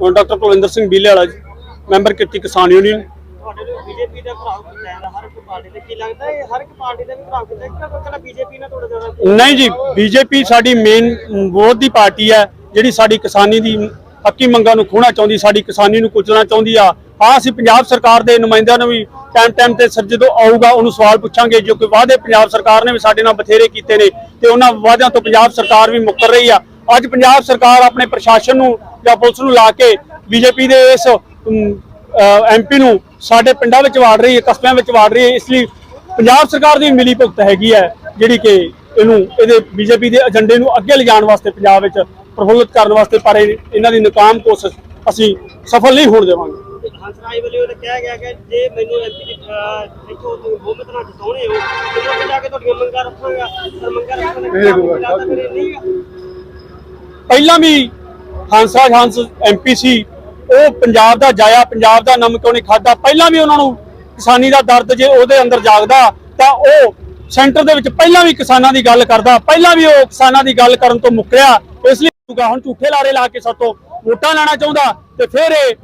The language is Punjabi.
ਡਾਕਟਰ ਕੁਲਵਿੰਦਰ ਸਿੰਘ ਬੀਲੇ ਵਾਲਾ ਜੀ ਮੈਂਬਰ ਕਿਰਤੀ ਕਿਸਾਨ ਯੂਨੀਅਨ। ਤੁਹਾਡੇ ਨੂੰ ਬੀਜੇਪੀ ਦਾ ਭਰਾਵ ਕੀਤਾ ਜਾਂਦਾ ਹਰ ਇੱਕ ਪਾਰਟੀ ਦੇ ਕੀ ਲੱਗਦਾ ਹੈ ਹਰ ਇੱਕ ਪਾਰਟੀ ਦਾ ਵੀ ਭਰਾਵ ਕੀਤਾ ਕਿ ਕੱਲਾ ਬੀਜੇਪੀ ਨਾਲ ਥੋੜਾ ਜ਼ਿਆਦਾ ਨਹੀਂ ਜੀ ਬੀਜੇਪੀ ਸਾਡੀ ਮੇਨ ਵਿਰੋਧ ਦੀ ਪਾਰਟੀ ਹੈ ਜਿਹੜੀ ਸਾਡੀ ਕਿਸਾਨੀ ਦੀ ਹੱਕੀ ਮੰਗਾਂ ਨੂੰ ਖੋਣਾ ਚਾਹੁੰਦੀ ਸਾਡੀ ਕਿਸਾਨੀ ਨੂੰ ਕੁਚਲਣਾ ਚਾਹੁੰਦੀ ਆ। ਹਾਂ ਅਸੀਂ ਪੰਜਾਬ ਸਰਕਾਰ ਦੇ ਨੁਮਾਇੰਦਿਆਂ ਨੂੰ ਵੀ ਟਾਈਮ ਟਾਈਮ ਤੇ ਸਰ ਜਦੋਂ ਆਊਗਾ ਉਹਨੂੰ ਸਵਾਲ ਪੁੱਛਾਂਗੇ ਜੋ ਕਿ ਵਾਅਦੇ ਪੰਜਾਬ ਸਰਕਾਰ ਨੇ ਵੀ ਸਾਡੇ ਨਾਲ ਬਥੇਰੇ ਕੀਤੇ ਨੇ ਤੇ ਉਹਨਾਂ ਵਾਅਦਿਆਂ ਤੋਂ ਪੰਜਾਬ ਸਰਕਾਰ ਵੀ ਮੁੱਕਰ ਰਹੀ ਆ। ਅੱਜ ਪੰਜਾਬ ਸਰਕਾਰ ਆਪਣੇ ਪ੍ਰਸ਼ਾਸਨ ਨੂੰ ਜਾਂ ਪੁਲਿਸ ਨੂੰ ਲਾ ਕੇ ਬੀਜੇਪੀ ਦੇ ਇਸ ਐਮਪੀ ਨੂੰ ਸਾਡੇ ਪਿੰਡਾਂ ਵਿੱਚ ਵਾੜ ਰਹੀ ਹੈ ਕਸਬਿਆਂ ਵਿੱਚ ਵਾੜ ਰਹੀ ਹੈ ਇਸ ਲਈ ਪੰਜਾਬ ਸਰਕਾਰ ਦੀ ਮਿਲੀ ਭੁਗਤ ਹੈਗੀ ਹੈ ਜਿਹੜੀ ਕਿ ਇਹਨੂੰ ਇਹਦੇ ਬੀਜੇਪੀ ਦੇ ਏਜੰਡੇ ਨੂੰ ਅੱਗੇ ਲਿਜਾਣ ਵਾਸਤੇ ਪੰਜਾਬ ਵਿੱਚ ਪ੍ਰਫੁੱਲਤ ਕਰਨ ਵਾਸਤੇ ਪਰ ਇਹ- ਇਹਨਾਂ ਦੀ ਨਾਕਾਮ ਕੋਸ਼ਿਸ਼ ਅਸੀਂ ਸਫਲ ਨਹੀਂ ਹੋਣ ਦੇਵਾਂਗੇ ਹੰਸਰਾਜ ਵੱਲੋਂ ਇਹ ਕਿਹਾ ਗਿਆ ਕਿ ਜੇ ਮੈਨੂੰ ਐਮਪੀ ਦੀ ਅਹ, ਇੱਥੋਂ ਤੁਸੀਂ ਬਹੁਮਤ ਨਾਲ ਜਿਤਾਉਣੇ ਹੋ ਤੇ ਮੈਂ ਜਾ ਕੇ ਤੁਹਾਡੀਆਂ ਮੰਗਾਂ ਰੱਖਾਂਗਾ ਪਰ ਮੰਗਾਂ ਰੱਖਣ ਦੇ ਖਿਲਾਫ ਲੱਗਦਾ ਫਿਰ ਇਹ ਨਹੀਂ ਗਾ। ਪਹਿਲਾਂ ਵੀ ਹੰਸਰਾਜ ਹੰਸ ਐਮਪੀ ਸੀ, ਉਹ ਪੰਜਾਬ ਦਾ ਜਾਇਆ, ਪੰਜਾਬ ਦਾ ਨਮਕ ਉਹਨੇ ਖਾਦਾ ਪਹਿਲਾਂ ਵੀ ਉਹਨਾਂ ਨੂੰ ਕਿਸਾਨੀ ਦਾ ਦਰਦ ਜੇ ਉਹਦੇ ਅੰਦਰ ਜਾਗਦਾ, ਤਾਂ ਉਹ ਸੈਂਟਰ ਦੇ ਵਿੱਚ ਪਹਿਲਾਂ ਵੀ ਕਿਸਾਨਾਂ ਦੀ ਗੱਲ ਕਰਦਾ, ਪਹਿਲਾਂ ਵੀ ਉਹ ਕਿਸਾਨਾਂ ਦੀ ਗੱਲ ਕਰਨ ਤੋਂ ਮੁੱਕਰਿਆ, ਇਸ ਲਈ ਝੂਠਾ ਹੁਣ ਝੂਠੇ ਲਾਰੇ ਲਾ ਕੇ ਸਾਤੋਂ ਵੋਟਾਂ ਲੈਣਾ ਚਾਹੁੰਦਾ, ਤੇ ਫਿਰ ਇਹ